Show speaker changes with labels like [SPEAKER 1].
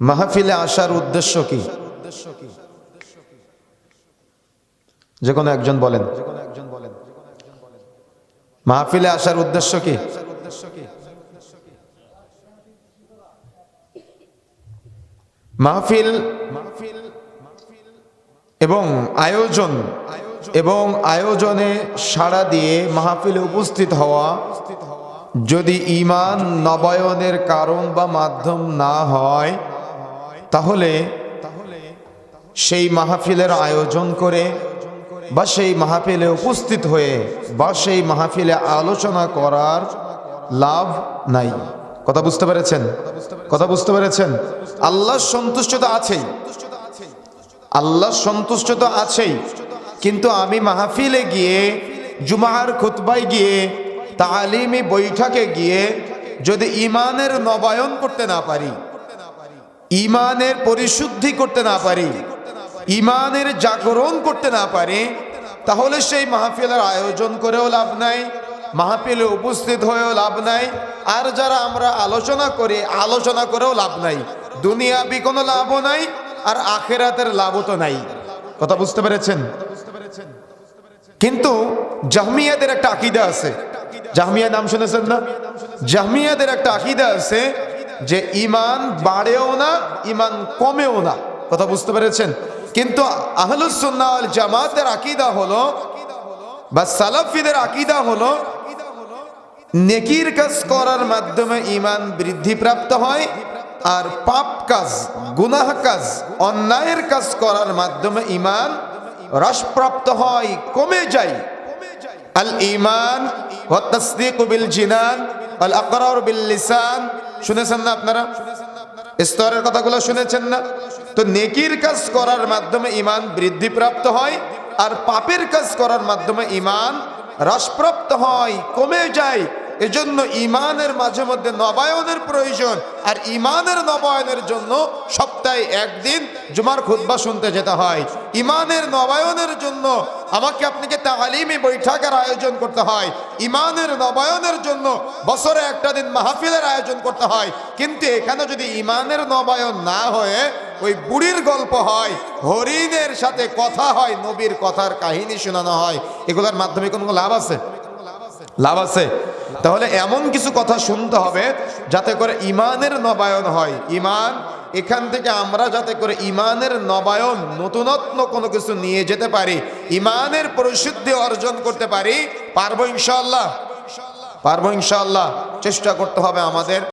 [SPEAKER 1] মাহফিলে আসার উদ্দেশ্য কি? যে কোনো একজন বলেন। মাহফিলে আসার উদ্দেশ্য কি? মাহফিল এবং আয়োজন এবং আয়োজনে সাড়া দিয়ে মাহফিলে উপস্থিত হওয়া যদি ইমান নবায়নের কারণ বা মাধ্যম না হয় তাহলে সেই মাহফিলের আয়োজন করে বা সেই মাহফিলে উপস্থিত হয়ে বা সেই মাহফিলে আলোচনা করার লাভ নাই। কথা বুঝতে পেরেছেন? কথা বুঝতে পেরেছেন? আল্লাহ সন্তুষ্ট তো আছেই। আল্লাহ সন্তুষ্ট তো আছেই। কিন্তু আমি মাহফিলে গিয়ে, জুমার খুতবায় গিয়ে, তালিমি বৈঠকে গিয়ে যদি ইমানের নবায়ন করতে না পারি ইমানের পরিশুদ্ধি করতে না পারি, ইমানের জাগরণ করতে না পারি, তাহলে সেই মাহফিলের আয়োজন করেও লাভ নাই, মাহফিলে উপস্থিত হয়েও লাভ নাই, আর যারা আমরা আলোচনা করি, আলোচনা করেও লাভ নাই। দুনিয়াবি কোনো লাভও নাই, আর আখেরাতের লাভও তো নাই। কথা বুঝতে পেরেছেন? কিন্তু জাহমিয়াদের একটা আকিদা আছে। জাহমিয়া নাম শুনেছেন না? জাহমিয়াদের একটা আকিদা আছে যে ইমান বাড়েও না, ইমান কমেও না। কথা বুঝতে পেরেছেন? কিন্তু আহলুসুন্নাহ ওয়াল জামাতের আকিদা হলো, বা সালাফিদের আকিদা হলো, নেকির কাজ করার মাধ্যমে ইমান বৃদ্ধি প্রাপ্ত হয় আর পাপ কাজ, গুনাহ কাজ, অন্যায়ের কাজ করার মাধ্যমে ইমান হ্রাসপ্রাপ্ত হয়, কমে যায়। আল ইমান তাসদীকু বিল জিনান আল আকরাউর বিল শুনেছেন না আপনারা? স্তরের কথাগুলো শুনেছেন না? তো নেকির কাজ করার মাধ্যমে ইমান বৃদ্ধি প্রাপ্ত হয়, আর পাপের কাজ করার মাধ্যমে ইমান হ্রাসপ্রাপ্ত হয়, কমে যায়। এজন্য ইমানের মাঝে মধ্যে নবায়নের প্রয়োজন। আর ইমানের নবায়নের জন্য সপ্তাহে একদিন জুমার খুদ্া শুনতে যেতে হয়। ইমানের নবায়নের জন্য আমাকে আপনাকে তালিমি বৈঠকের আয়োজন করতে হয়। ইমানের নবায়নের জন্য বছরে একটা দিন মাহফিলের আয়োজন করতে হয়। কিন্তু এখানে যদি ইমানের নবায়ন না হয়ে ওই বুড়ির গল্প হয়, হরিণের সাথে কথা হয়, নবীর কথার কাহিনী শোনানো হয়, এগুলোর মাধ্যমে কোনো লাভ আছে? লাভ আছে। তাহলে এমন কিছু কথা শুনতে হবে যাতে করে ইমানের নবায়ন হয়। ইমান এখান থেকে আমরা যাতে করে ইমানের নবায়ন নতুনত্ন কোনো কিছু নিয়ে যেতে পারি ইমানের পরিশুদ্ধি অর্জন করতে পারি, পারব ইনশাল্লাহ পারব ইনশাল্লাহ চেষ্টা করতে হবে আমাদের।